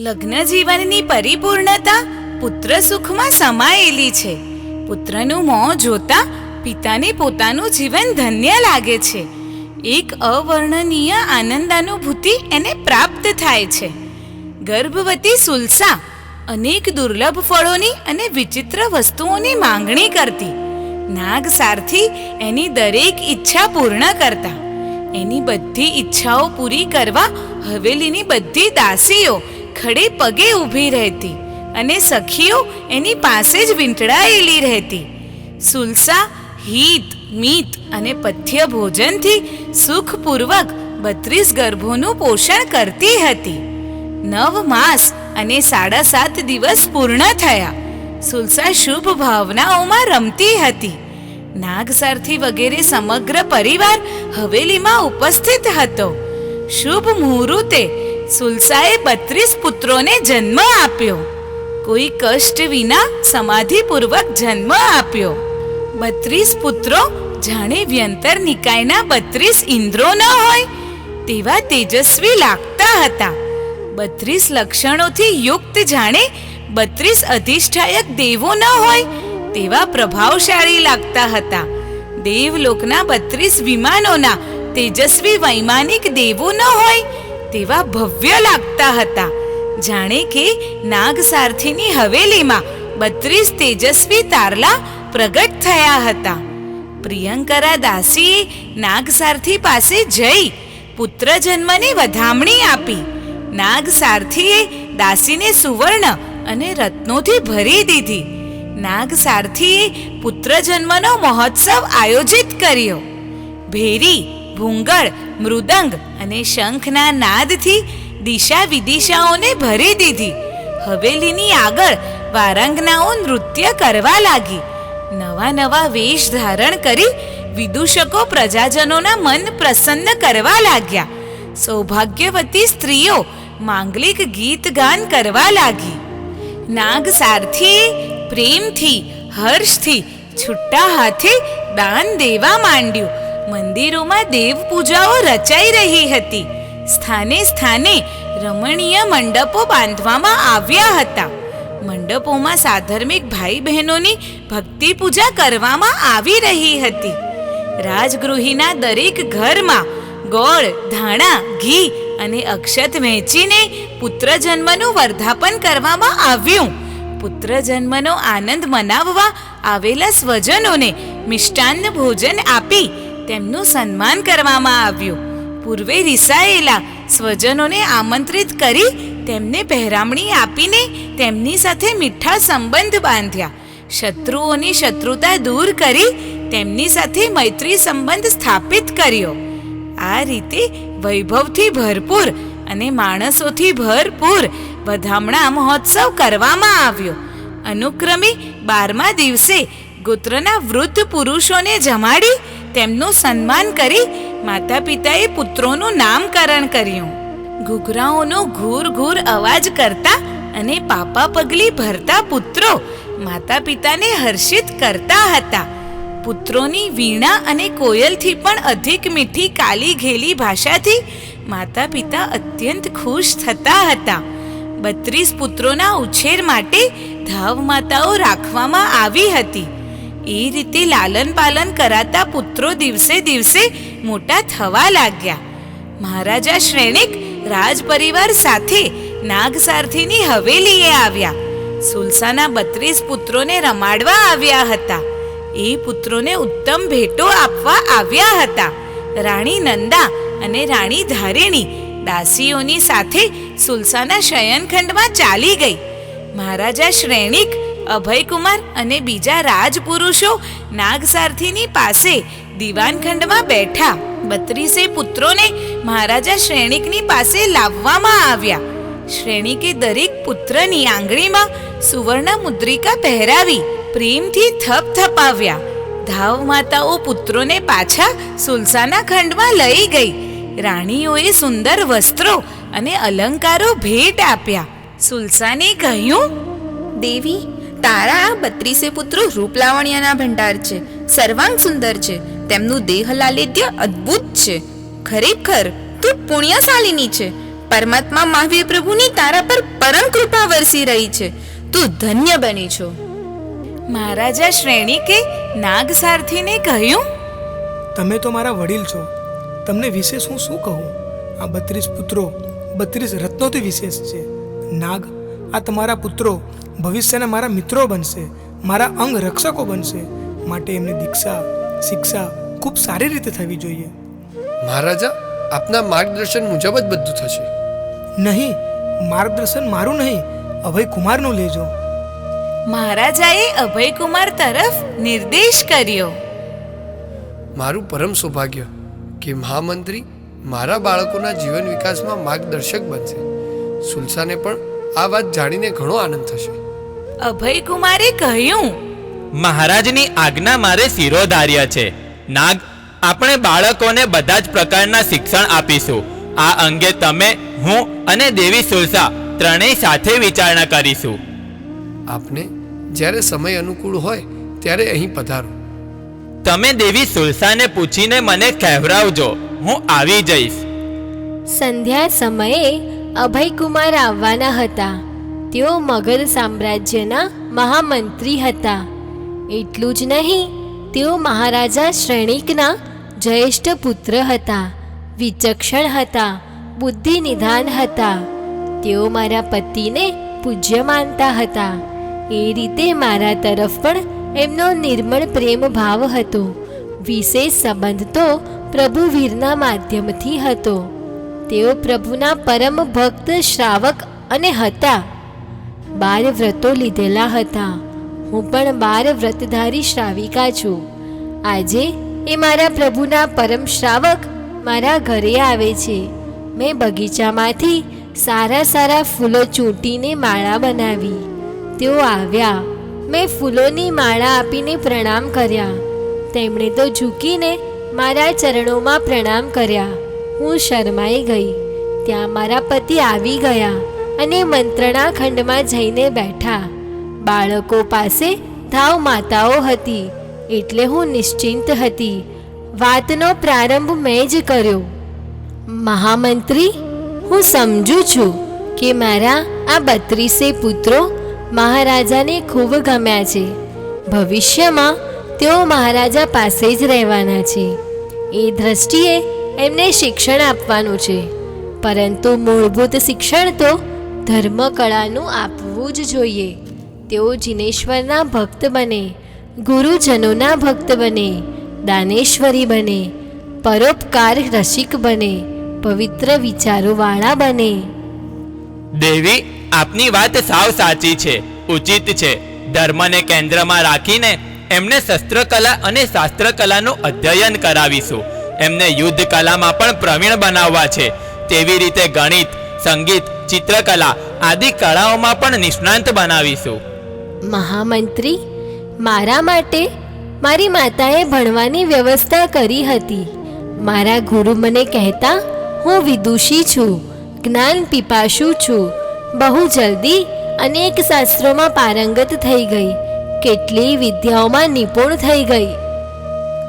લગ્ન જીવનની પરિપૂર્ણતા પુત્ર સુખમાં સમાયેલી છે. પુત્રનું મોં જોતા પિતાને પોતાનું જીવન ધન્ય લાગે છે. એક અવર્ણનીય આનંદાનુભૂતિ એને પ્રાપ્ત થાય છે. ગર્ભવતી સુલસા અનેક દુર્લભ ફળોની અને વિચિત્ર વસ્તુઓની માંગણી કરતી. નાગ સારથી એની દરેક ઈચ્છા પૂર્ણ કરતા. એની બધી ઈચ્છાઓ પૂરી કરવા હવેલીની બધી દાસીઓ ખડે પગે ઊભી રહેતી અને સખીઓ એની પાસે જ વીંટળાયેલી રહેતી. સુલસા, હિત, મીત અને પથ્ય ભોજનથી સુખપૂર્વક બત્રીસ ગર્ભોનું પોષણ કરતી હતી. નવ માસ અને સાડા સાત દિવસ પૂર્ણ થયા. સુલસા શુભ ભાવનાઓમાં રમતી હતી. નાગસારથી વગેરે સમગ્ર પરિવાર હવેલીમાં ઉપસ્થિત હતો. શુભ મુહૂર્તે સુલસાએ બત્રીસ પુત્રોને જન્મ આપ્યો. કોઈ કષ્ટ વિના સમાધિપૂર્વક જન્મ આપ્યો. બત્રીસ પુત્રો જાણે વ્યંતર નિકાયના બત્રીસ ઇન્દ્રો ન હોય, તેવા તેજસ્વી લાગતા હતા. બત્રીસ લક્ષણોથી યુક્ત જાણે બત્રીસ અધિષ્ઠાયક દેવો ન હોય, તેવા પ્રભાવશાળી લાગતા હતા. દેવલોકના બત્રીસ વિમાનોના તેજસ્વી વૈમાનિક દેવો ન હોય તેવા ભવ્ય લાગતા હતા. જાણે કે નાગ સારથીની હવેલીમાં બત્રીસ તેજસ્વી તારલા પ્રગટ થયા હતા. પ્રિયંકરા દાસીએ નાગસારથી પાસે જઈ પુત્ર જન્મની વધામણી આપી. નાગસારથીએ દાસીને સુવર્ણ અને રત્નોથી ભરી દીધી. નાગસારથીએ પુત્ર જન્મનો મહોત્સવ આયોજિત કર્યો. ભેરી, ભૂંગળ મૃદંગ અને શંખના નાદથી દિશા વિદિશાઓને ભરી દીધી. હવેલીની આગળ વારંગનાઓ નૃત્ય કરવા લાગી. નવા નવા વેશ ધારણ કરી વિદૂષકો પ્રજાજનોના મન પ્રસન્ન કરવા લાગ્યા. સૌભાગ્યવતી સ્ત્રીઓ માંગલિક ગીત ગાન કરવા લાગી. નાગ સારથી પ્રેમથી, હર્ષથી, છુટ્ટા હાથે દાન દેવા માંડ્યું. મંદિરોમાં દેવ પૂજાઓ રચાઈ રહી હતી. સ્થાને સ્થાને રમણીય મંડપો બાંધવામાં આવ્યા હતા. મંડપોમાં સાધર્મિક ભાઈ બહેનોની ભક્તિ પૂજા કરવામાં આવી રહી હતી. રાજગૃહીના દરેક ઘરમાં ગોળ, ધાણા, ઘી અને અક્ષત વહેંચીને પુત્ર જન્મનું વર્ધાપન કરવામાં આવ્યું. પુત્ર જન્મનો આનંદ મનાવવા આવેલા સ્વજનોને મિષ્ટાન્ન ભોજન આપી તેમનું સન્માન કરવામાં આવ્યું. પૂર્વે રિસાયેલા સ્વજનોને આમંત્રિત કરી તેમને પહેરામણી આપીને તેમની સાથે મીઠા સંબંધ બાંધ્યા. શત્રુઓની શત્રુતા દૂર કરી તેમની સાથે મૈત્રી સંબંધ સ્થાપિત કર્યો. આ રીતે વૈભવથી ભરપૂર અને માણસોથી ભરપૂર વધામણા મહોત્સવ કરવામાં આવ્યો. અનુક્રમે બારમા દિવસે ગોત્રના વૃદ્ધ પુરુષોને જમાડી તેમનું સન્માન કરી માતા પિતાએ પુત્રોનું નામકરણ કર્યું. ઘૂઘરાઓનો ઘૂર ઘૂર અવાજ કરતા અને પાપા પગલી ભરતા પુત્રો માતા પિતાને હર્ષિત કરતા હતા. પુત્રોની વીણા અને કોયલથી પણ અધિક મીઠી કાલી ઘેલી ભાષાથી માતા પિતા અત્યંત ખુશ થતા હતા. બત્રીસ પુત્રોના ઉછેર માટે ધાવ માતાઓ રાખવામાં આવી હતી. એ રીતે લાલન પાલન કરાતા પુત્રો દિવસે દિવસે મોટા થવા લાગ્યા. મહારાજા શ્રેણિક રાજ પરિવાર સાથે નાગસારથીની હવેલીએ આવ્યા. સુલસાના બત્રીસ પુત્રોને રમાડવા આવ્યા હતા. એ પુત્રોને ઉત્તમ ભેટો આપવા આવ્યા હતા. રાણી નંદા અને રાણી ધારિણી દાસીઓની સાથે સુલસાના શયનખંડમાં ચાલી ગઈ. મહારાજા શ્રેણિક અભયકુમાર અને બીજા રાજપુરુષો નાગસારથીની પાસે દિવાનખંડમાં બેઠા. બત્રીસે પુત્રોને મહારાજા શ્રેણિકની પાસે લાવવામાં આવ્યા. શ્રેણિકે દરેક પુત્રની આંગળીમાં સુવર્ણ મુદ્રિકા પહેરાવી પ્રેમથી થપથપાવ્યા ધાવ માતાઓ પુત્રોને પાછા સુલસાના ખંડમાં લઈ ગઈ. રાણીઓએ સુંદર વસ્ત્રો અને અલંકારો ભેટ આપ્યા. સુલસાને કહ્યું, દેવી તારા આ બત્રીસે પુત્રો રૂપલાવણ્યના ભંડાર છે, સર્વાંગ સુંદર છે, તેમનું દેહ લાલિત્ય અદ્ભુત છે. ખરેખર, તું પુણ્યશાલિની છે. પરમાત્મા મહાવીર પ્રભુની તારા પર પરમ કૃપા વરસી રહી છે. તું ધન્ય બની છો. મહારાજા શ્રેણીકે નાગ સારથીને કહ્યું, તમે તો મારા વડીલ છો. તમને વિશેષ હું શું કહું? આ બત્રીસ પુત્રો, બત્રીસ રત્નોથી વિશેષ છે. નાગ, આ તમારા પુત્રો ભવિષ્યના મારા મિત્રો બનશે મારા અંગ રક્ષકો બનશે. માટે એમની દીક્ષા શિક્ષા ખૂબ સારી રીતે થવી જોઈએ. મહારાજા આપના માર્ગદર્શન મુજબ જ બધું થશે. નહીં માર્ગદર્શન મારું નહીં અભય કુમારનું લેજો. મહારાજાએ અભય કુમાર તરફ નિર્દેશ કર્યો. મારું પરમ સૌભાગ્ય કે મહામંત્રી મારા બાળકોના જીવન વિકાસમાં માર્ગદર્શક બનશે. સુલસાને પણ આ વાત જાણીને ઘણો આનંદ થશે. અભયકુમારે કહ્યું મહારાજની આજ્ઞા મારે શિરોધાર્ય છે. નાગ આપણે બાળકોને બધા જ પ્રકારના શિક્ષણ આપીશું. આ અંગે તમે હું અને દેવી સુરસા ત્રણેય સાથે વિચારણા કરીશું. આપને જ્યારે સમય અનુકૂળ હોય ત્યારે અહીં પધારો. તમે દેવી સુરસાને પૂછીને મને કહેવરાવજો. હું આવી જઈશ. સંધ્યા સમયે અભયકુમાર આવવાના હતા. તેઓ મગધ સામ્રાજ્યના મહામંત્રી હતા. એટલું જ નહીં, તેઓ મહારાજા શ્રેણિકના જ્યેષ્ઠ પુત્ર હતા, વિચક્ષણ હતા બુદ્ધિ નિધાન હતા. તેઓ મારા પતિને પૂજ્ય માનતા હતા. એ રીતે મારા તરફ પણ એમનો નિર્મળ પ્રેમ ભાવ હતો. વિશેષ સંબંધ તો પ્રભુ વીરના માધ્યમથી હતો. તેઓ પ્રભુના પરમ ભક્ત, શ્રાવક અને હતા. બાર વ્રતો લીધેલા હતા. હું પણ બાર વ્રતધારી શ્રાવિકા છું. આજે એ મારા પ્રભુના પરમ શ્રાવક મારા ઘરે આવે છે. મેં બગીચામાંથી સારા સારા ફૂલો ચૂંટીને માળા બનાવી. તેઓ આવ્યા. મેં ફૂલોની માળા આપીને પ્રણામ કર્યા. તેમણે તો ઝૂકીને મારા ચરણોમાં પ્રણામ કર્યા. હું શરમાઈ ગઈ. ત્યાં મારા પતિ આવી ગયા. અને મંત્રણા ખંડમાં જઈને બેઠા. બાળકો પાસે ધાવ માતાઓ હતી, એટલે હું નિશ્ચિંત હતી. વાતનો પ્રારંભ મેં જ કર્યો. મહામંત્રી, હું સમજુ છું કે મારા આ બત્રીસે પુત્રો મહારાજાને ખૂબ ગમ્યા છે. ભવિષ્યમાં તેઓ મહારાજા પાસે જ રહેવાના છે. એ દ્રષ્ટિએ એમને શિક્ષણ આપવાનું છે. પરંતુ મૂળભૂત શિક્ષણ તો ધર્મકળાનું આપવું જ જોઈએ. તેઓ જિનેશ્વરના ભક્ત બને, ગુરુજનોના ભક્ત બને, દાનેશ્વરી બને, પરોપકાર રસિક બને, પવિત્ર વિચારોવાળા બને. દેવી, આપની વાત સાવ સાચી છે, ઉચિત છે. ધર્મને કેન્દ્રમાં રાખીને એમને શસ્ત્રકલા અને શાસ્ત્રકલાનું અધ્યયન કરાવીશું. એમને યુદ્ધ કલામાં પણ પ્રવીણ બનાવવા છે. તેવી રીતે ગણિત, સંગીત ચિત્રકલા આદિ કળાઓમાં પણ નિષ્ણાંત બનાવીશું. મહામંત્રી મારા માટે મારી માતાએ ભણવાની વ્યવસ્થા કરી હતી. મારા ગુરુ મને કહેતા હું વિદુષી છું જ્ઞાન પીપાસુ છું. બહુ જલ્દી અનેક શાસ્ત્રોમાં પારંગત થઈ ગઈ. કેટલી વિદ્યાઓમાં નિપુણ થઈ ગઈ.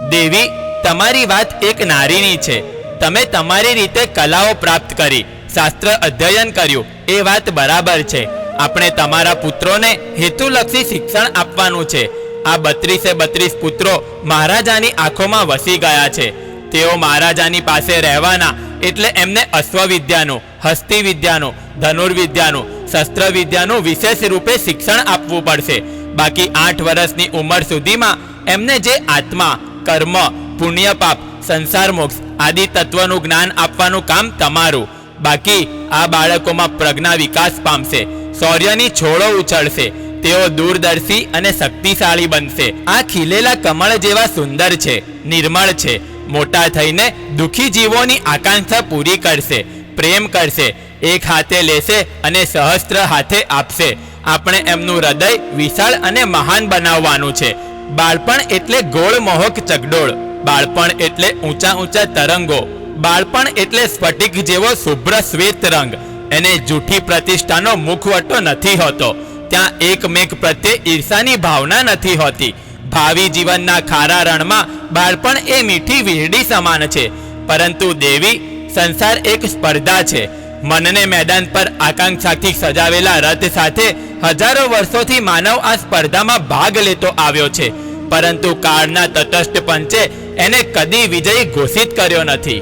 દેવી તમારી વાત એક નારીની છે. તમે તમારી રીતે કલાઓ પ્રાપ્ત કરી. શાસ્ત્ર અધ્યયન કર્યું. એ વાત બરાબર છે. આપણે તમારા પુત્રોને હેતુલક્ષી શિક્ષણ આપવાનું છે. આ બત્રીસે બત્રીસ પુત્રો મહારાજાની આંખોમાં વસી ગયા છે. તેઓ મહારાજાની પાસે રહેવાના એટલે એમને અશ્વવિદ્યાનું હસ્તી વિદ્યાનું ધનુર્વિદ્યાનું, શસ્ત્રવિદ્યાનું વિશેષ રૂપે શિક્ષણ આપવું પડશે. બાકી આઠ વર્ષની ઉંમર સુધીમાં એમને જે આત્મા, કર્મ, પુણ્યપાપ, સંસાર મોક્ષ આદિ તત્વનું જ્ઞાન આપવાનું કામ તમારું. બાકી આ બાળકોમાં પ્રજ્ઞા વિકાસ પામશે, શૌર્યની છોડો ઉછળશે, તેઓ દૂરદર્શી અને શક્તિશાળી બનશે. આ ખીલેલા કમળ જેવા સુંદર છે, નિર્મળ છે, મોટા થઈને દુઃખી જીવોની આકાંક્ષા પૂરી કરશે, પ્રેમ કરશે, એક હાથે લેશે અને સહસ્ત્ર હાથે આપશે. આપણે એમનું હૃદય વિશાળ અને મહાન બનાવવાનું છે. બાળપણ એટલે ગોળ મોહક ચગડોળ બાળપણ એટલે ઊંચા ઊંચા તરંગો. બાળપણ એટલે સ્ફટિક જેવો શુભ્ર શ્વેત રંગ. એને જૂઠી પ્રતિષ્ઠાનો મુખવટો નથી હોતો. ત્યાં એકમેક પ્રત્યે ઈર્ષાની ભાવના નથી હોતી. ભાવિ જીવનના ખારા રણમાં બાળપણ એ મીઠી વીરડી સમાન છે. પરંતુ દેવી, સંસાર એક સ્પર્ધા છે. મનને મેદાન પર આકાંક્ષાથી સજાવેલા રથ સાથે હજારો વર્ષોથી માનવ આ સ્પર્ધામાં ભાગ લેતો આવ્યો છે. પરંતુ કાળના તટસ્થ પંચે એને કદી વિજયી ઘોષિત કર્યો નથી.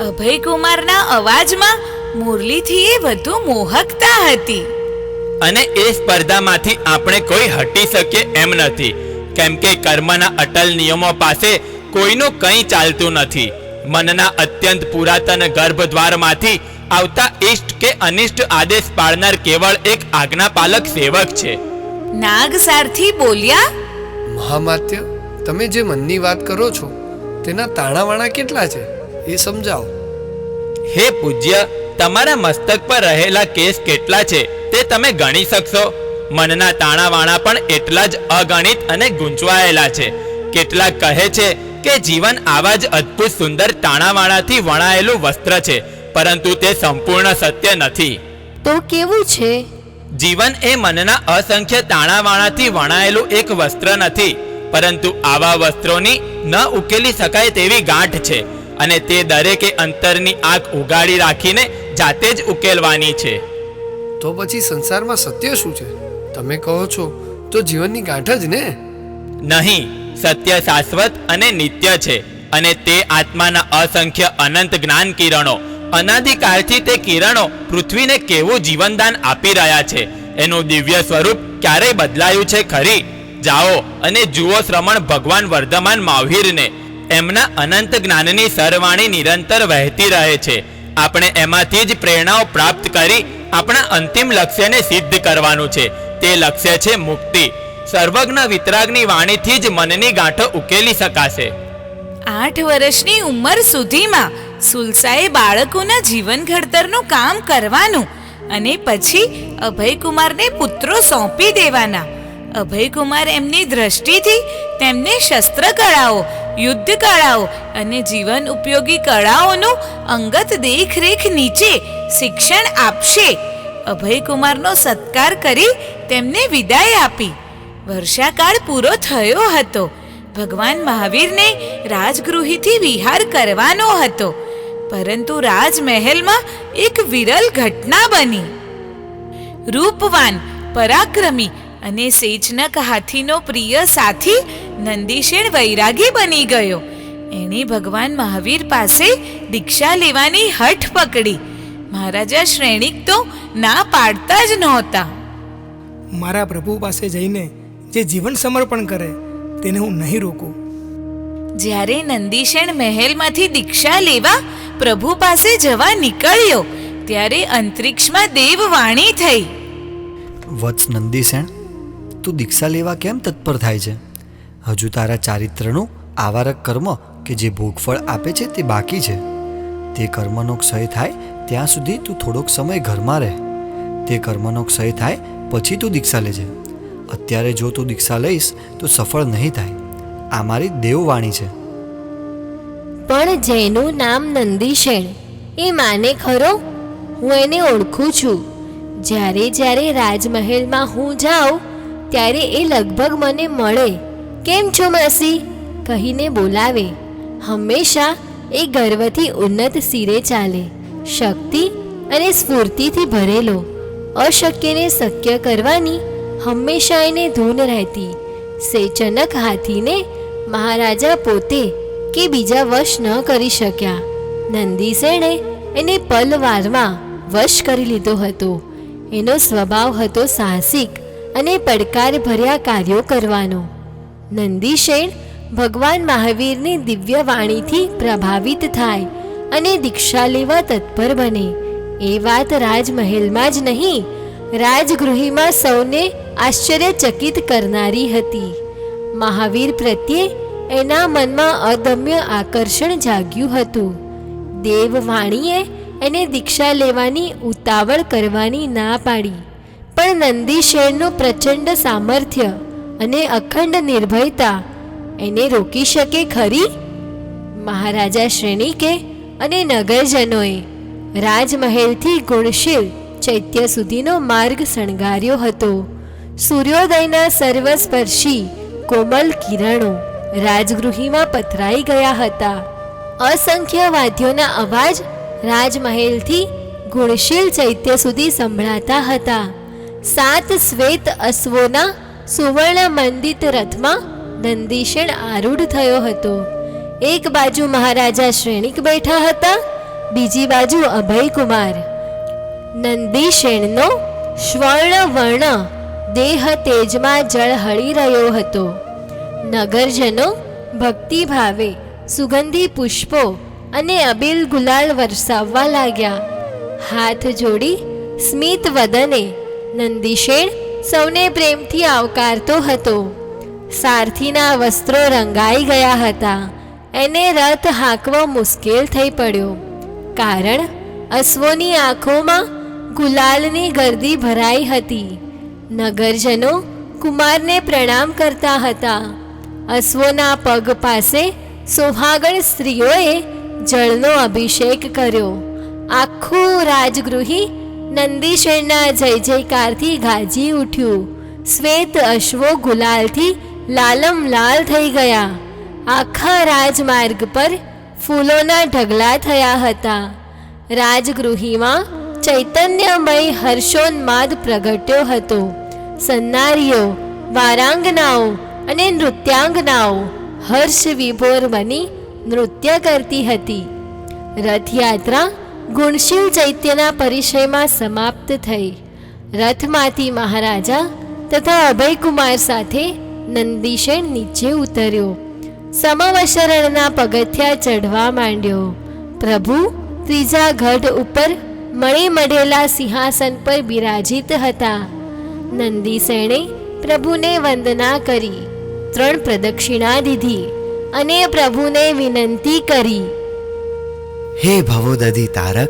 અભયકુમારના અવાજમાં મુરલીથી એ વધુ મોહકતા હતી. અને એ સ્પર્ધામાંથી આપણે કોઈ હટી શકીએ એમ નથી. કેમ કે કર્મના અટલ નિયમો પાસે કોઈનું કંઈ ચાલતું નથી. મનના અત્યંત પુરાતન ગર્ભદ્વારમાંથી આવતા ઇષ્ટ કે અનિષ્ટ આદેશ પાળનાર કેવળ એક આજ્ઞાપાલક સેવક છે. નાગ સારથી બોલ્યા મહામાત્ય તમે જે મનની વાત કરો છો તેના તાણાવાણા કેટલા છે? એ સમજાવો. હે પૂજ્ય તમારા મસ્તક પર રહેલા કેસ કેટલા છે તે તમે ગણી શકશો. મનના તાણાવાણા પણ એટલા જ અગણિત અને ગૂંચવાયેલા છે. કેટલા કહે છે કે જીવન આવા જ અદ્ભુત સુંદર તાણાવાણાથી વણાયેલું વસ્ત્ર છે પરંતુ તે સંપૂર્ણ સત્ય નથી. તો કેવું છે? જીવન એ મનના અસંખ્ય તાણાવાણાથી વણાયેલું એક વસ્ત્ર નથી પરંતુ આવા વસ્ત્રોની ન ઉકેલી શકાય તેવી ગાંઠ છે. અને તે દરેકે અંતરની આંખ ઉગાડી રાખીને જાતે જ ઉકેલવાની છે. તો પછી સંસારમાં સત્ય શું છે? તમે કહો છો તો જીવનની ગાંઠ જ ને? નહીં સત્ય શાશ્વત અને નિત્ય છે અને તે આત્માના અસંખ્ય અનંત જ્ઞાન કિરણો અનાદિકાળથી તે કિરણો પૃથ્વીને કેવું જીવનદાન આપી રહ્યા છે એનું દિવ્ય સ્વરૂપ ક્યારેય બદલાયું છે ખરી? જાઓ અને જુઓ શ્રમણ ભગવાન વર્ધમાન મહાવીરને એમના અનંત જ્ઞાનની સરવાણી નિરંતર વહેતી રહે છે. આપણે એમાંથી જ પ્રેરણાઓ પ્રાપ્ત કરી આપણા અંતિમ લક્ષ્યને સિદ્ધ કરવાનું છે. તે લક્ષ્ય છે મુક્તિ. સર્વજ્ઞ વિતરાગની વાણીથી જ મનની ગાંઠો ઉકેલી શકાશે. આઠ વર્ષની ઉંમર સુધીમાં સુલસાએ બાળકોના જીવન ઘડતરનું કામ કરવાનું અને પછી અભયકુમારને પુત્રો સોંપી દેવાના. અભયકુમાર એમની દ્રષ્ટિથી તેમને શસ્ત્ર કળાઓ યુદ્ધ કળાઓ અને જીવન ઉપયોગી કળાઓનું અંગત દેખરેખ નીચે શિક્ષણ આપશે. અભયકુમારનો સત્કાર કરી તેમને વિદાય આપી. વર્ષાકાળ પૂરો થયો હતો. ભગવાન મહાવીરને રાજગૃહીથી વિહાર કરવાનો હતો. પરંતુ રાજમહેલમાં એક વિરલ ઘટના બની. રૂપવાન, પરાક્રમી અને સેચનક હાથીનો પ્રિય સાથી નંદીશેણ વૈરાગી બની ગયો. એણે ભગવાન મહાવીર પાસે દીક્ષા લેવાની હઠ પકડી. મહારાજા શ્રેણિક તો ના પાડતા જ નહોતા. મારા પ્રભુ પાસે જઈને જે જીવન સમર્પણ કરે તેને હું નહીં રોકું. જ્યારે નંદીશેણ મહેલમાંથી દીક્ષા લેવા પ્રભુ પાસે જવા નીકળ્યો ત્યારે અંતરિક્ષમાં દેવવાણી થઈ. વત્સ નંદીસેણ તું દીક્ષા લેવા કેમ તત્પર થાય છે? હજુ તારા ચારિત્રનું આવારક કર્મ કે જે ભોગફળ આપે છે તે બાકી છે. તે કર્મનો ક્ષય થાય ત્યાં સુધી તું થોડોક સમય ઘરમાં રહે. તે કર્મનો ક્ષય થાય પછી તું દીક્ષા લેજે. અત્યારે જો તું દીક્ષા લઈશ તો સફળ નહીં થાય. આ મારી દેવવાણી છે. પણ જેનું નામ નંદીશેણ એ માને ખરો? હું એને ઓળખું છું. જ્યારે જ્યારે રાજમહેલમાં હું જાઉં, ત્યારે એ લગભગ મને મળે. કેમ છો માસી? કહીને બોલાવે. હંમેશા એ ગર્વથી ઉન્નત સિરે ચાલે. શક્તિ અને સ્ફૂર્તિથી ભરેલો. અશક્યને શક્ય કરવાની હંમેશા એને ધૂન રહેતી. સેચનક હાથીને મહારાજા પોતે કે બીજા વશ ન કરી શક્યા. નંદીસેણે એને પલવારમાં વશ કરી લીધો હતો. એનો સ્વભાવ હતો સાહસિક અને પડકારભર્યા કાર્યો કરવાનો. નંદીશેણ ભગવાન મહાવીરની દિવ્ય વાણીથી પ્રભાવિત થાય અને દીક્ષા લેવા તત્પર બને. એ વાત રાજમહેલમાં જ નહીં, રાજગૃહીમાં સૌને આશ્ચર્યચકિત કરનારી હતી. મહાવીર પ્રત્યે એના મનમાં અદમ્ય આકર્ષણ જાગ્યું હતું. દેવવાણીએ એને દીક્ષા લેવાની ઉતાવળ કરવાની ના પાડી, પણ નંદીશેરનું પ્રચંડ સામર્થ્ય અને અખંડ નિર્ભયતા એને રોકી શકે ખરી? મહારાજા શ્રેણીકે અને નગરજનોએ રાજમહેલથી ગુણશીલ ચૈત્ય સુધીનો માર્ગ શણગાર્યો હતો. સૂર્યોદયના સર્વસ્પર્શી કોમલ કિરણો રાજગૃહીમાં પથરાઈ ગયા હતા. અસંખ્ય વાદ્યોના અવાજ રાજમહેલથી ગુણશીલ ચૈત્ય સુધી સંભળાતા હતા. સાત શ્વેત અશ્વોના સુવર્ણ મંડિત રથમાં નંદીશેણ આરૂઢ થયો હતો. એક બાજુ મહારાજા શ્રેણિક બેઠા હતા, બીજી બાજુ અભયકુમાર. નંદીશેણનો સ્વર્ણ વર્ણ દેહ તેજમાં ઝળહળી રહ્યો હતો. નગરજનો ભક્તિભાવે સુગંધી પુષ્પો અને અબીલ ગુલાલ વરસાવવા લાગ્યા. હાથ જોડી સ્મિત વદને નંદીશેણ સૌને પ્રેમથી આવકારતો હતો. સારથીના વસ્ત્રો રંગાઈ ગયા હતા. એને રથ હાંકવો મુશ્કેલ થઈ પડ્યો. કારણ, અશ્વોની આંખોમાં ગુલાલની ગર્દી ભરાઈ હતી. નગરજનો કુમારને પ્રણામ કરતા હતા. અશ્વોના પગ પાસે સોહાગણ સ્ત્રીઓએ જળનો અભિષેક કર્યો. આખું રાજગૃહી નંદીશેણના જય જયકારથી ગાજી ઉઠ્યું. શ્વેત અશ્વો ગુલાલથી લાલમ લાલ થઈ ગયા. આખા રાજમાર્ગ પર ફૂલોના ઢગલા થયા હતા. રાજગૃહીમાં ચૈતન્યમય હર્ષોન્માદ પ્રગટ્યો હતો. સન્નારીઓ, વારાંગનાઓ અને નૃત્યાંગનાઓ હર્ષ વિભોર બની નૃત્ય કરતી હતી. રથયાત્રા ગુણશીલ ચૈત્યના પરિચયમાં સમાપ્ત થઈ. રથમાંથી મહારાજા તથા અભયકુમાર સાથે નંદીશેણ નીચે ઉતર્યો. સમવશરણના પગથિયા ચઢવા માંડ્યો. પ્રભુ ત્રીજા ગઢ ઉપર મળી મઢેલા સિંહાસન પર બિરાજિત હતા. નંદીસેણે પ્રભુને વંદના કરી. ત્રણ પ્રદક્ષિણા દીધી અને પ્રભુને વિનંતી કરી. હે ભવોદધી તારક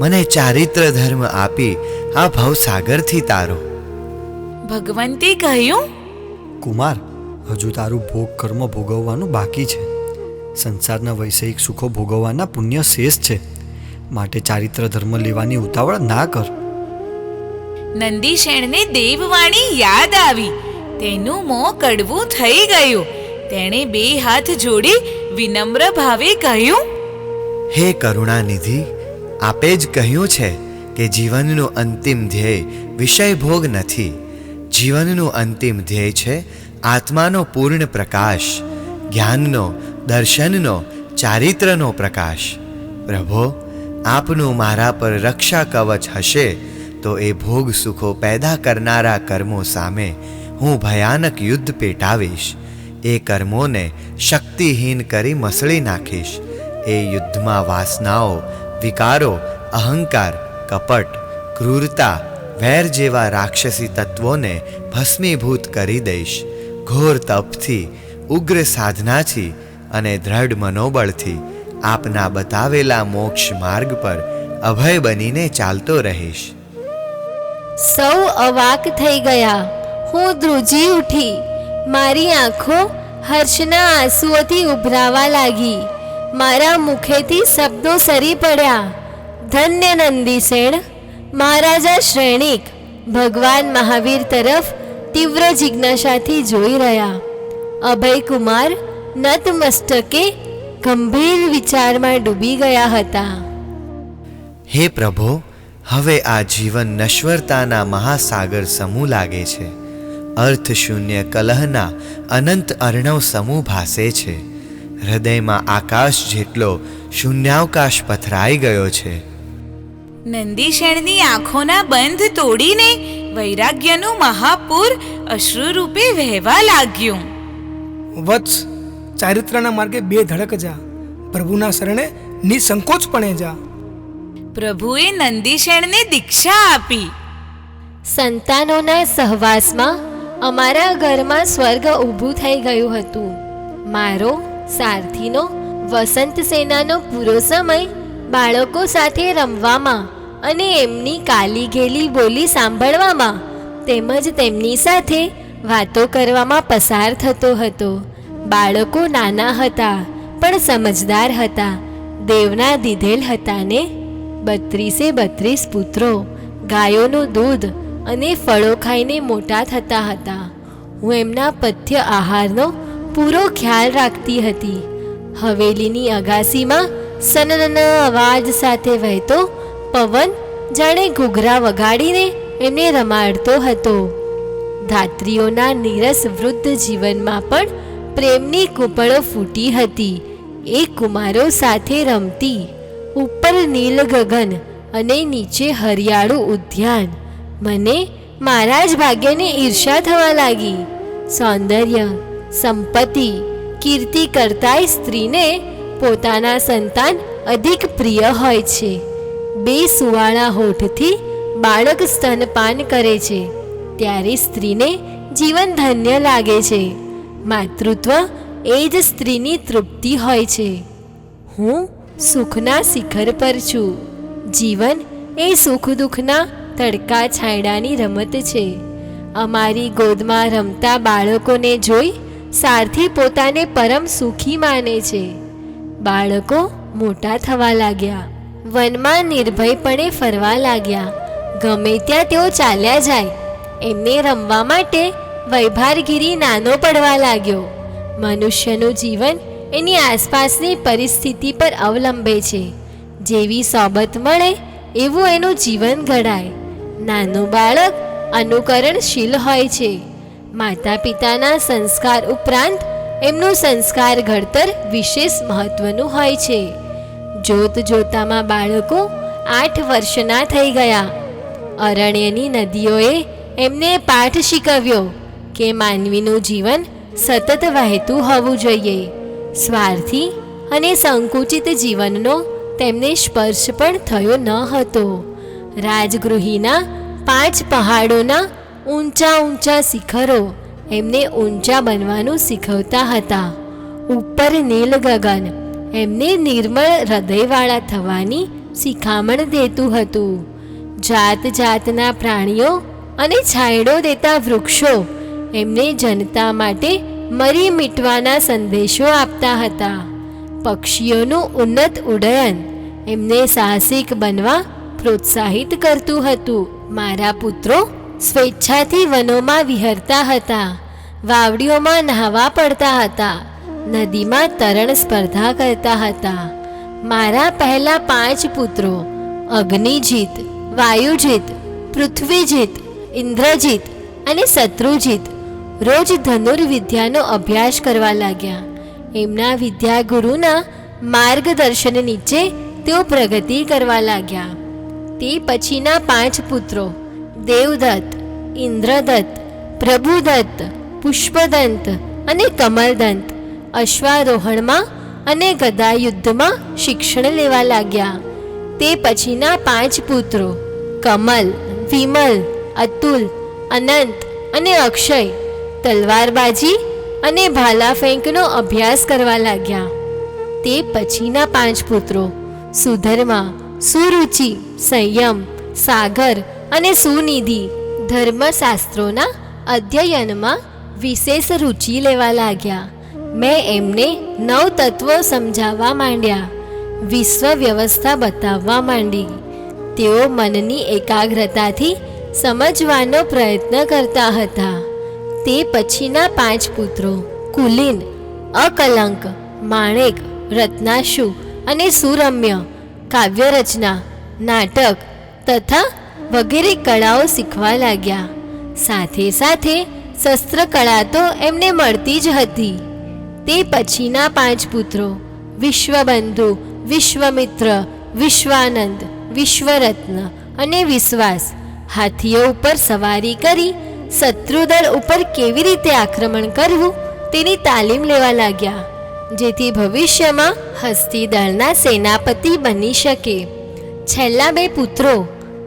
મને ચારિત્ર ધર્મ આપી આ ભવસાગરથી તારો. ભગવંતે કહ્યું? કુમાર હજુ તારું ભોગ કર્મ ભોગવવાનું બાકી છે. સંસારના વૈષયિક સુખો ભોગવવાના પુણ્ય શેષ છે. માટે ચારિત્ર ધર્મ લેવાની ઉતાવળ ના કર. નંદીશેણને દેવવાણી યાદ આવી. તેનું મોં કડવું થઈ ગયું. તેણે બે હાથ જોડી વિનમ્ર ભાવે કહ્યું હે કરુણાનિધિ, આપે જ કહ્યું છે કે જીવનનું અંતિમ ધ્યેય વિષય ભોગ નથી. જીવનનું અંતિમ ધ્યેય છે આત્માનો પૂર્ણ પ્રકાશ, જ્ઞાનનો, દર્શનનો, ચારિત્રનો પ્રકાશ. પ્રભો, આપનું મારા પર રક્ષા કવચ હશે તો એ ભોગ સુખો પેદા કરનારા કર્મો સામે હું ભયાનક યુદ્ધ પેટાવીશ. એ કર્મોને શક્તિહીન કરી મસળી નાખીશ. એ યુદ્ધમાં વાસનાઓ, વિકારો, અહંકાર, કપટ, ક્રૂરતા, વેર જેવા રાક્ષસી તત્વોને ભસ્મીભૂત કરી દઈશ. ઘોર તપથી, ઉગ્ર સાધનાથી અને દ્રઢ મનોબળથી આપના બતાવેલા મોક્ષ માર્ગ પર અભય બનીને ચાલતો રહીશ. સૌ અવાક થઈ ગયા. હું ધ્રુજી ઉઠી. મારી આંખો હર્ષના આંસુઓથી ઉભરાવા લાગી. મારા મુખેથી શબ્દો સરી પડ્યા. ધન્ય નંદીસેણ મહારાજા શ્રેણિક, ભગવાન મહાવીર તરફ તીવ્ર જિજ્ઞાસાથી જોઈ રહ્યા. અભયકુમાર નતમસ્તકે ગંભીર વિચારમાં ડૂબી ગયા હતા. હે પ્રભો, હવે આ જીવન નશ્વરતાના મહાસાગર સમૂહ લાગે છે. અર્થ શૂન્ય કલહના અનંત અર્ણવ સમૂહ ભાસે છે. હૃદયમાં આકાશ જેટલો શૂન્યાવકાશ પથરાઈ ગયો છે. નંદીશેણની આંખોના બંધ તોડીને વૈરાગ્યનું મહાપૂર અશ્રુરૂપે વહેવા લાગ્યું. વત્સ ચારિત્રના માર્ગે બે ધડક જા. પ્રભુના શરણે નિસંકોચપણે જા. પ્રભુએ નંદીશેણને દીક્ષા આપી. સંતાનોના સહવાસમાં અમારા ઘરમાં સ્વર્ગ ઊભું થઈ ગયું હતું. મારો સારથીનો, વસંત સેનાનો પૂરો સમય બાળકો સાથે રમવામાં અને એમની કાલી ગેલી બોલી સાંભળવામાં તેમજ તેમની સાથે વાતો કરવામાં પસાર થતો હતો. બાળકો નાના હતા, પણ સમજદાર હતા. દેવના દીધેલ હતા ને બત્રીસે બત્રીસ પુત્રો, ગાયોનું દૂધ અને ફળો ખાઈને મોટા થતા હતા. હું એમના પથ્ય આહારનો પૂરો ખ્યાલ રાખતી હતી. હવેલીની અગાસીમાં સનન અવાજ સાથે વહેતો પવન જાણે ઘૂઘરા વગાડીને એમને રમાડતો હતો. ધાત્રીઓના નીરસ વૃદ્ધ જીવનમાં પણ પ્રેમની કૂપળો ફૂટી હતી. એ કુમારો સાથે રમતી ઉપર નીલ ગગન અને નીચે હરિયાળું ઉદ્યાન. મને મારા જ ભાગ્યની ઈર્ષા થવા લાગી. સૌંદર્ય સંપત્તિ, કીર્તિ કરતાંય સ્ત્રીને પોતાના સંતાન અધિક પ્રિય હોય છે. બે સુવાળા હોઠથી બાળક સ્તનપાન કરે છે. ત્યારે સ્ત્રીને જીવન ધન્ય લાગે છે. માતૃત્વ એ જ સ્ત્રીની તૃપ્તિ હોય છે. હું સુખના શિખર પર છું. જીવન એ સુખ દુઃખના તડકા છાંયડાની રમત છે. અમારી ગોદમાં રમતા બાળકોને જોઈ સારથી પોતાને પરમ સુખી માને છે. બાળકો મોટા થવા લાગ્યા. વનમાં નિર્ભયપણે ફરવા લાગ્યા. ગમે ત્યાં તેઓ ચાલ્યા જાય. એમને રમવા માટે વૈભારગીરી નાનો પડવા લાગ્યો. મનુષ્યનું જીવન એની આસપાસની પરિસ્થિતિ પર અવલંબે છે. જેવી સોબત મળે, એવું એનું જીવન ઘડાય. નાનું બાળક અનુકરણશીલ હોય છે. માતા પિતાના સંસ્કાર ઉપરાંત એમનું સંસ્કાર ઘડતર વિશેષ મહત્વનું હોય છે. જોત જોતામાં બાળકો આઠ વર્ષના થઈ ગયા. અરણ્યની નદીઓએ એમને પાઠ શીખવ્યો કે માનવીનું જીવન સતત વહેતું હોવું જોઈએ. સ્વાર્થી અને સંકુચિત જીવનનો તેમને સ્પર્શ પણ થયો ન હતો. રાજગૃહીના પાંચ પહાડોના ઊંચા ઊંચા શિખરો એમને ઊંચા બનવાનું શીખવતા હતા. ઉપર નીલ ગગન એમને નિર્મળ હૃદયવાળા થવાની શિખામણ દેતું હતું. જાત જાતના પ્રાણીઓ અને છાંયડો દેતા વૃક્ષો એમને જનતા માટે મરી મીટવાના સંદેશો આપતા હતા. પક્ષીઓનું ઉન્નત ઉડ્ડયન એમને સાહસિક બનવા પ્રોત્સાહિત કરતું હતું. મારા પુત્રો સ્વેચ્છાથી વનોમાં વિહરતા હતા. વાવડીઓમાં નહાવા પડતા હતા. નદીમાં તરણ સ્પર્ધા કરતા હતા. મારા પહેલા પાંચ પુત્રો, અગ્નિજીત, વાયુજીત, પૃથ્વીજીત, ઇન્દ્રજીત અને શત્રુજીત રોજ ધનુર્વિદ્યાનો અભ્યાસ કરવા લાગ્યા. એમના વિદ્યાગુરુના માર્ગદર્શન નીચે તેઓ પ્રગતિ કરવા લાગ્યા. તે પછીના પાંચ પુત્રો દેવદત્ત, ઇન્દ્રદત્ત, પ્રભુદત્ત પુષ્પદંત અને કમલદંત અશ્વારોહણમાં અને ગદાયુદ્ધમાં શિક્ષણ લેવા લાગ્યા. તે પછીના પાંચ પુત્રો કમલ, વિમલ, અતુલ, અનંત અને અક્ષય તલવારબાજી અને ભાલા ફેંકનો અભ્યાસ કરવા લાગ્યા. તે પછીના પાંચ પુત્રો સુધર્મા, સુરુચિ, સંયમ, સાગર અને સુનિધિ ધર્મશાસ્ત્રોના અધ્યયનમાં વિશેષ રુચિ લેવા લાગ્યા. મેં એમને નવ તત્વો સમજાવવા માંડ્યા. વિશ્વ વ્યવસ્થા બતાવવા માંડી. તેઓ મનની એકાગ્રતાથી સમજવાનો પ્રયત્ન કરતા હતા. તે પછીના પાંચ પુત્રો કુલીન, અકલંક, માણેક, રત્નાશુ અને સુરમ્ય કાવ્યરચના, નાટક તથા વગેરે કળાઓ શીખવા લાગ્યા. સાથે સાથે શસ્ત્રકળા તો એમને મળતી જ હતી. તે પછીના પાંચ પુત્રો, વિશ્વબંધુ, વિશ્વમિત્ર, વિશ્વાનંદ, વિશ્વરત્ન અને વિશ્વાસ, હાથીઓ ઉપર સવારી કરી, શત્રુદળ ઉપર કેવી રીતે આક્રમણ કરવું તેની તાલીમ લેવા લાગ્યા, જેથી ભવિષ્યમાં હસ્તીદળના સેનાપતિ બની શકે. છેલ્લા બે પુત્રો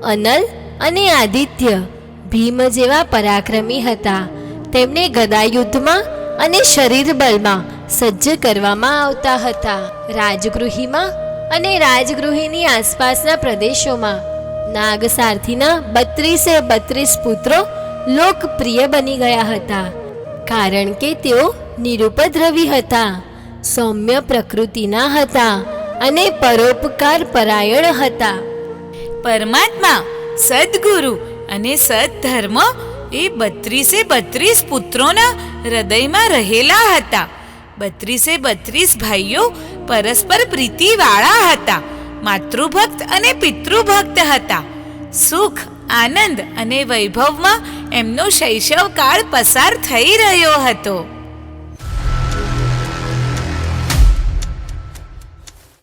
અનલ અને આદિત્ય ભીમ જેવા પરાક્રમી હતા. તેમને ગદાયુદ્ધમાં અને શરીર બળમાં સજ્જ કરવામાં આવતા હતા. રાજગૃહીમાં અને રાજગૃહીની આસપાસના પ્રદેશોમાં નાગસારથીના બત્રીસે બત્રીસ પુત્રો લોકપ્રિય બની ગયા હતા. કારણ કે તેઓ નિરુપદ્રવી હતા, સૌમ્ય પ્રકૃતિના હતા અને પરોપકાર પરાયણ હતા. પરમાત્મા, સદગુરુ અને સદધર્મ એ બત્રીસે બત્રીસ પુત્રોના હૃદયમાં રહેલા હતા. બત્રીસે બત્રીસ ભાઈઓ પરસ્પર પ્રીતિવાળા હતા, માતૃભક્ત અને પિતૃભક્ત હતા. સુખ, આનંદ અને વૈભવમાં એમનો શૈશવકાળ પસાર થઈ રહ્યો હતો.